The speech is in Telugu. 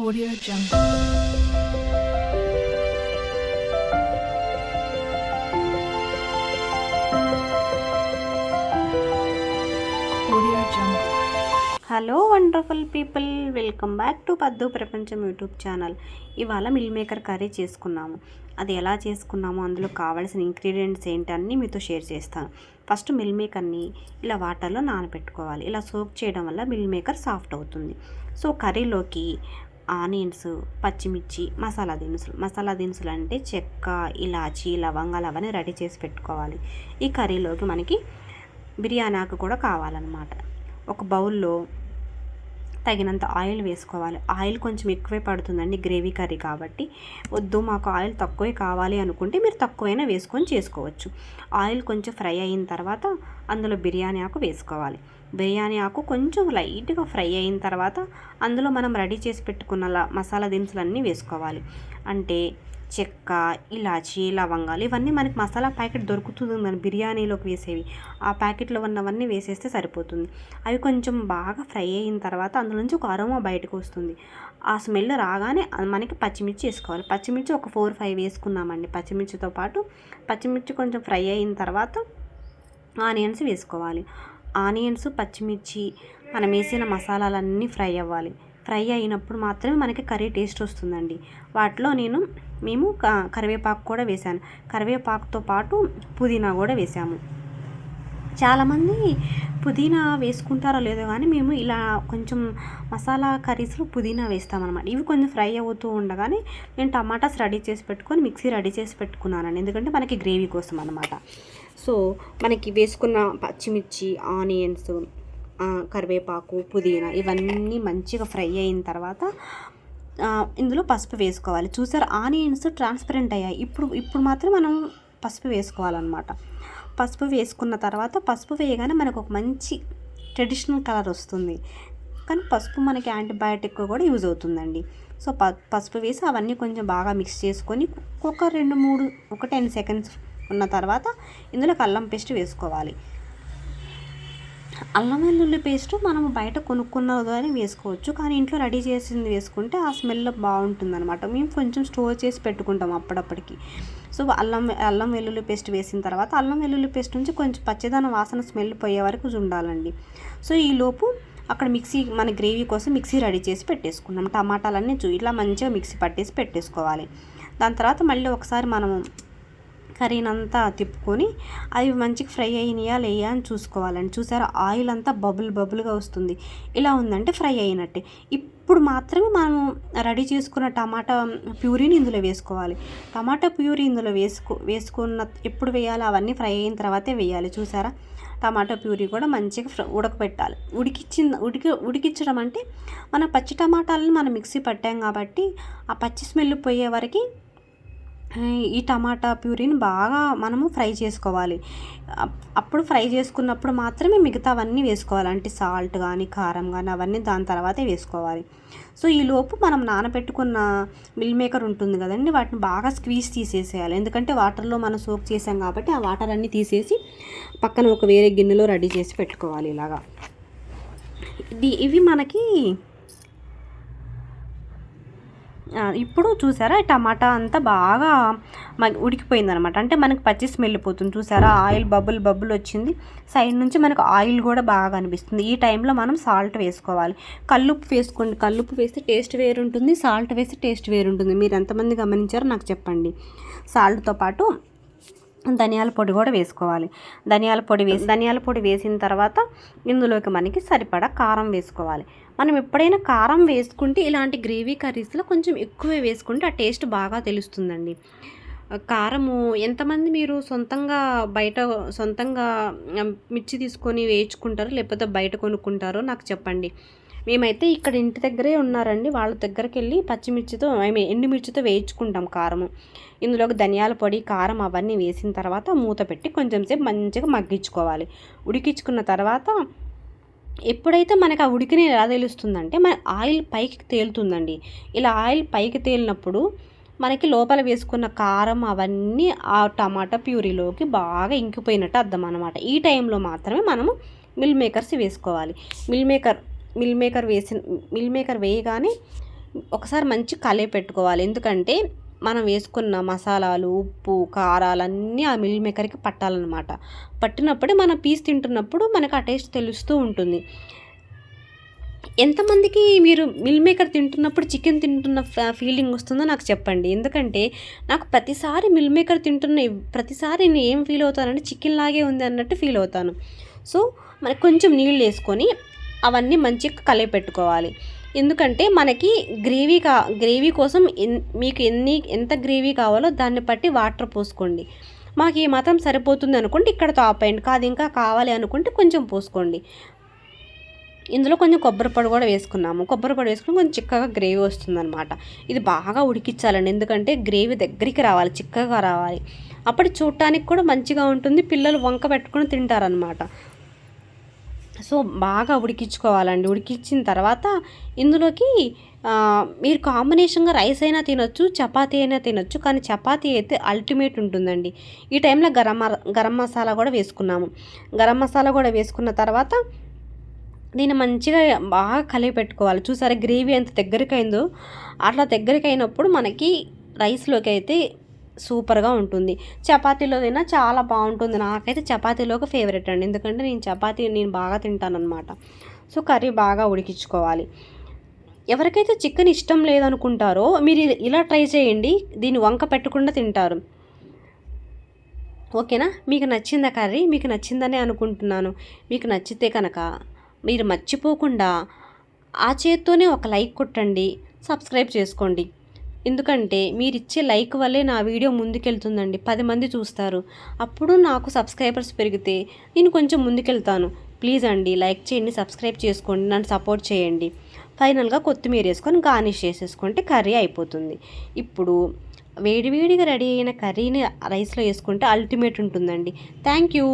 Audio Jungle. Audio Jungle. Hello wonderful people welcome back to Paddu ప్రపంచం యూట్యూబ్ ఛానల్ ఇవాళ మిల్ మేకర్ కర్రీ చేసుకున్నాము. అది ఎలా చేసుకున్నామో? అందులో కావాల్సిన ఇంగ్రీడియంట్స్ ఏంటన్నీ మీతో షేర్ చేస్తాను. ఫస్ట్ మిల్ మేకర్ని ఇలా వాటర్లో నానబెట్టుకోవాలి. ఇలా సోక్ చేయడం వల్ల మిల్ మేకర్ సాఫ్ట్ అవుతుంది. సో కర్రీలోకి ఆనియన్స్ పచ్చిమిర్చి మసాలా దినుసులు. మసాలా దినుసులు అంటే చెక్క ఇలాచి లవంగాలు అవన్నీ రెడీ చేసి పెట్టుకోవాలి. ఈ కర్రీలోకి మనకి బిర్యానీ ఆకు కూడా కావాలన్నమాట. ఒక బౌల్లో తగినంత ఆయిల్ వేసుకోవాలి. ఆయిల్ కొంచెం ఎక్కువే పడుతుందండి గ్రేవీ కర్రీ కాబట్టి. వద్దు మాకు ఆయిల్ తక్కువే కావాలి అనుకుంటే మీరు తక్కువైనా వేసుకొని చేసుకోవచ్చు. ఆయిల్ కొంచెం ఫ్రై అయిన తర్వాత అందులో బిర్యానీ ఆకు వేసుకోవాలి. బిర్యానీ ఆకు కొంచెం లైట్గా ఫ్రై అయిన తర్వాత అందులో మనం రెడీ చేసి పెట్టుకున్న మసాలా దినుసులన్నీ వేసుకోవాలి. అంటే చెక్క ఇలాచి లవంగాలు ఇవన్నీ మనకి మసాలా ప్యాకెట్ దొరుకుతుంది మన బిర్యానీలోకి వేసేవి. ఆ ప్యాకెట్లో ఉన్నవన్నీ వేసేస్తే సరిపోతుంది. అవి కొంచెం బాగా ఫ్రై అయిన తర్వాత అందులో నుంచి ఒక అరోమా బయటకు వస్తుంది. ఆ స్మెల్ రాగానే మనకి పచ్చిమిర్చి వేసుకోవాలి. పచ్చిమిర్చి ఒక ఫోర్ ఫైవ్ వేసుకున్నామండి పచ్చిమిర్చితో పాటు. పచ్చిమిర్చి కొంచెం ఫ్రై అయిన తర్వాత ఆనియన్స్ వేసుకోవాలి. ఆనియన్స్ పచ్చిమిర్చి మనం వేసిన మసాలాలన్నీ ఫ్రై అవ్వాలి. ఫ్రై అయినప్పుడు మాత్రమే మనకి కర్రీ టేస్ట్ వస్తుందండి. వాటిలో నేను మేము కరివేపాకు కూడా వేశాను. కరివేపాకుతో పాటు పుదీనా కూడా వేసాము చాలామంది పుదీనా వేసుకుంటారో లేదో కానీ మేము ఇలా కొంచెం మసాలా కర్రీస్లో పుదీనా వేస్తామన్నమాట. ఇవి కొంచెం ఫ్రై అవుతూ ఉండగానే నేను టమాటాస్ రెడీ చేసి పెట్టుకొని మిక్సీ రెడీ చేసి పెట్టుకున్నానని ఎందుకంటే మనకి గ్రేవీ కోసం అనమాట సో మనకి వేసుకున్న పచ్చిమిర్చి ఆనియన్స్ కరివేపాకు పుదీనా ఇవన్నీ మంచిగా ఫ్రై అయిన తర్వాత ఇందులో పసుపు వేసుకోవాలి. చూసారు? ఆనియన్స్ ట్రాన్స్పరెంట్ అయ్యాయి. ఇప్పుడు ఇప్పుడు మాత్రం మనం పసుపు వేసుకోవాలన్నమాట. పసుపు వేసుకున్న తర్వాత పసుపు వేయగానే మనకు ఒక మంచి ట్రెడిషనల్ కలర్ వస్తుంది. కానీ పసుపు మనకి యాంటీబయాటిక్ కూడా యూజ్ అవుతుందండి. సో ప పసుపు వేసి అవన్నీ కొంచెం బాగా మిక్స్ చేసుకొని ఒక రెండు మూడు ఒక టెన్ సెకండ్స్ ఉన్న తర్వాత ఇందులో అల్లం పేస్ట్ వేసుకోవాలి. అల్లం వెల్లుల్లి పేస్ట్ మనం బయట కొనుక్కున్నది వేసుకోవచ్చు. కానీ ఇంట్లో రెడీ చేసింది వేసుకుంటే ఆ స్మెల్ బాగుంటుంది అనమాట మేము కొంచెం స్టోర్ చేసి పెట్టుకుంటాం అప్పుడప్పటికి. సో అల్లం అల్లం వెల్లుల్లి పేస్ట్ వేసిన తర్వాత అల్లం వెల్లుల్లి పేస్ట్ నుంచి కొంచెం పచ్చదనం వాసన స్మెల్ పోయే వరకు ఉండాలండి. సో ఈలోపు అక్కడ మిక్సీ మన గ్రేవీ కోసం మిక్సీ రెడీ చేసి పెట్టేసుకున్నాం. టమాటాలన్నీ చూ ఇట్లా మంచిగా మిక్సీ పట్టేసి పెట్టేసుకోవాలి. దాని తర్వాత మళ్ళీ ఒకసారి కర్రీని కర్రీనంతా తిప్పుకొని అవి మంచిగా ఫ్రై అయినాయా లేయా అని చూసుకోవాలండి. చూసారా? ఆయిల్ అంతా బబుల్ బబుల్గా వస్తుంది. ఇలా ఉందంటే ఫ్రై అయినట్టే. ఇప్పుడు మాత్రమే మనం రెడీ చేసుకున్న టమాటా ప్యూరీని ఇందులో వేసుకోవాలి. టమాటా ప్యూరీ ఇందులో వేసుకో వేసుకున్న ఎప్పుడు వేయాలి అవన్నీ ఫ్రై అయిన తర్వాతే వేయాలి. చూసారా? టమాటా ప్యూరీ కూడా మంచిగా ఫ్ర ఉడకపెట్టాలి. ఉడికిచ్చిన ఉడికి ఉడికించడం అంటే మన పచ్చి టమాటాలను మనం మిక్సీ పట్టాం కాబట్టి ఆ పచ్చి స్మెల్ పోయే వరకు ఈ టమాటా ప్యూరీని బాగా మనము ఫ్రై చేసుకోవాలి. అప్- అప్పుడు ఫ్రై చేసుకున్నప్పుడు మాత్రమే మిగతావన్నీ వేసుకోవాలి. అంటే సాల్ట్ కానీ కారం కానీ అవన్నీ దాని తర్వాతే వేసుకోవాలి. సో ఈ లోపు మనం నానబెట్టుకున్న మిల్ మేకర్ ఉంటుంది కదండి వాటిని బాగా స్క్వీజ్ తీసేసేయాలి. ఎందుకంటే వాటర్లో మనం సోక్ చేసాం కాబట్టి ఆ వాటర్ అన్నీ తీసేసి పక్కన ఒక వేరే గిన్నెలో రెడీ చేసి పెట్టుకోవాలి ఇలాగా. ఇది ఇవి మనకి ఇప్పుడు చూసారా టమాటా అంతా బాగా ఉడికిపోయింది అనమాట అంటే మనకు పచ్చి స్మెల్ పోతుంది. చూసారా ఆయిల్ బబుల్ బబుల్ వచ్చింది. సైడ్ నుంచి మనకు ఆయిల్ కూడా బాగా అనిపిస్తుంది. ఈ టైంలో మనం సాల్ట్ వేసుకోవాలి. కల్లుప్పు వేసుకోండి. కల్లుప్పు వేస్తే టేస్ట్ వేరుంటుంది. సాల్ట్ వేస్తే టేస్ట్ వేరుంటుంది. మీరు ఎంతమంది గమనించారో నాకు చెప్పండి. సాల్ట్తో పాటు ధనియాల పొడి కూడా వేసుకోవాలి. ధనియాల పొడి వేసి ధనియాల పొడి వేసిన తర్వాత ఇందులోకి మనకి సరిపడా కారం వేసుకోవాలి. మనం ఎప్పుడైనా కారం వేసుకుంటే ఇలాంటి గ్రేవీ కర్రీస్లో కొంచెం ఎక్కువే వేసుకుంటే ఆ టేస్ట్ బాగా తెలుస్తుందండి. కారము ఎంతమంది మీరు సొంతంగా బయట సొంతంగా మిర్చి తీసుకొని వేయించుకుంటారో లేకపోతే బయట కొనుక్కుంటారో నాకు చెప్పండి. మేమైతే ఇక్కడ ఇంటి దగ్గరే ఉన్నారండి. వాళ్ళ దగ్గరికి వెళ్ళి పచ్చిమిర్చితో ఐ మీన్ ఎండుమిర్చితో వేయించుకుంటాం కారము. ఇందులోకి ధనియాల పొడి కారం అవన్నీ వేసిన తర్వాత మూత పెట్టి కొంచెం సేపు మంచిగా మగ్గించుకోవాలి. ఉడికించుకున్న తర్వాత ఎప్పుడైతే మనకు ఆ ఉడికిన ఎలా తెలుస్తుందంటే మన ఆయిల్ పైకి తేలుతుందండి. ఇలా ఆయిల్ పైకి తేలినప్పుడు మనకి లోపల వేసుకున్న కారం అవన్నీ ఆ టమాటా ప్యూరీలోకి బాగా ఇంకిపోయినట్టు అర్థం అనమాట ఈ టైంలో మాత్రమే మనము మిల్ మేకర్స్ వేసుకోవాలి. మిల్ మేకర్ మిల్ మేకర్ వేసిన మిల్ మేకర్ వేయగానే ఒకసారి మంచి కలయి పెట్టుకోవాలి. ఎందుకంటే మనం వేసుకున్న మసాలాలు ఉప్పు కారాలు అన్నీ ఆ మిల్ మేకర్కి పట్టాలన్నమాట. పట్టినప్పుడే మనం పీస్ తింటున్నప్పుడు మనకు ఆ టేస్ట్ తెలుస్తూ ఉంటుంది. ఎంతమందికి మీరు మిల్ మేకర్ తింటున్నప్పుడు చికెన్ తింటున్న ఫీలింగ్ వస్తుందో నాకు చెప్పండి. ఎందుకంటే నాకు ప్రతిసారి మిల్ మేకర్ తింటున్న ప్రతిసారి నేను ఏం ఫీల్ అవుతానంటే చికెన్ లాగే ఉంది అన్నట్టు ఫీల్ అవుతాను. సో మనకు కొంచెం నీళ్ళు వేసుకొని అవన్నీ మంచిగా కలిపి పెట్టుకోవాలి. ఎందుకంటే మనకి గ్రేవీ కా గ్రేవీ కోసం ఎన్ మీకు ఎన్ని ఎంత గ్రేవీ కావాలో దాన్ని బట్టి వాటర్ పోసుకోండి. మాకు ఈ మాత్రం సరిపోతుంది అనుకుంటే ఇక్కడతో ఆపేయండి కాదు ఇంకా కావాలి అనుకుంటే కొంచెం పోసుకోండి. ఇందులో కొంచెం కొబ్బరి పొడి కూడా వేసుకున్నాము. కొబ్బరి పొడి వేసుకుని కొంచెం చిక్కగా గ్రేవీ వస్తుందన్నమాట. ఇది బాగా ఉడికించాలండి ఎందుకంటే గ్రేవీ దగ్గరికి రావాలి చిక్కగా రావాలి. అప్పుడు చూడటానికి కూడా మంచిగా ఉంటుంది పిల్లలు వంక పెట్టుకుని తింటారనమాట సో బాగా ఉడికించుకోవాలండి. ఉడికించిన తర్వాత ఇందులోకి మీరు కాంబినేషన్గా రైస్ అయినా తినొచ్చు చపాతీ అయినా తినొచ్చు కానీ చపాతీ అయితే అల్టిమేట్ ఉంటుందండి. ఈ టైంలో గరం గరం మసాలా కూడా వేసుకున్నాము. గరం మసాలా కూడా వేసుకున్న తర్వాత దీన్ని మంచిగా బాగా కలిపి పెట్టుకోవాలి. చూసారా గ్రేవీ ఎంత దగ్గరికి అయిందో అట్లా దగ్గరికి అయినప్పుడు మనకి రైస్లోకి అయితే సూపర్గా ఉంటుంది. చపాతీలో తిన్నా చాలా బాగుంటుంది. నాకైతే చపాతీలోకి ఫేవరెట్ అండి. ఎందుకంటే నేను చపాతీ నేను బాగా తింటానన్నమాట. సో కర్రీ బాగా ఉడికించుకోవాలి. ఎవరికైతే చికెన్ ఇష్టం లేదనుకుంటారో మీరు ఇలా ట్రై చేయండి. దీన్ని వంక పెట్టకుండా తింటారు. ఓకేనా? మీకు నచ్చిందా కర్రీ? మీకు నచ్చిందనే అనుకుంటున్నాను. మీకు నచ్చితే కనుక మీరు మర్చిపోకుండా ఆ చేత్తోనే ఒక లైక్ కొట్టండి. సబ్స్క్రైబ్ చేసుకోండి. ఎందుకంటే మీరు ఇచ్చే లైక్ వల్లే నా వీడియో ముందుకెళ్తుందండి. పది మంది చూస్తారు. అప్పుడు నాకు సబ్స్క్రైబర్స్ పెరిగితే నేను కొంచెం ముందుకెళ్తాను. ప్లీజ్ అండి లైక్ చేయండి సబ్స్క్రైబ్ చేసుకోండి నన్ను సపోర్ట్ చేయండి. ఫైనల్గా కొత్తిమీర వేసుకొని గార్నిష్ చేసేసుకుంటే కర్రీ అయిపోతుంది. ఇప్పుడు వేడివేడిగా రెడీ అయిన కర్రీని రైస్లో వేసుకుంటే అల్టిమేట్ ఉంటుందండి. Thank you.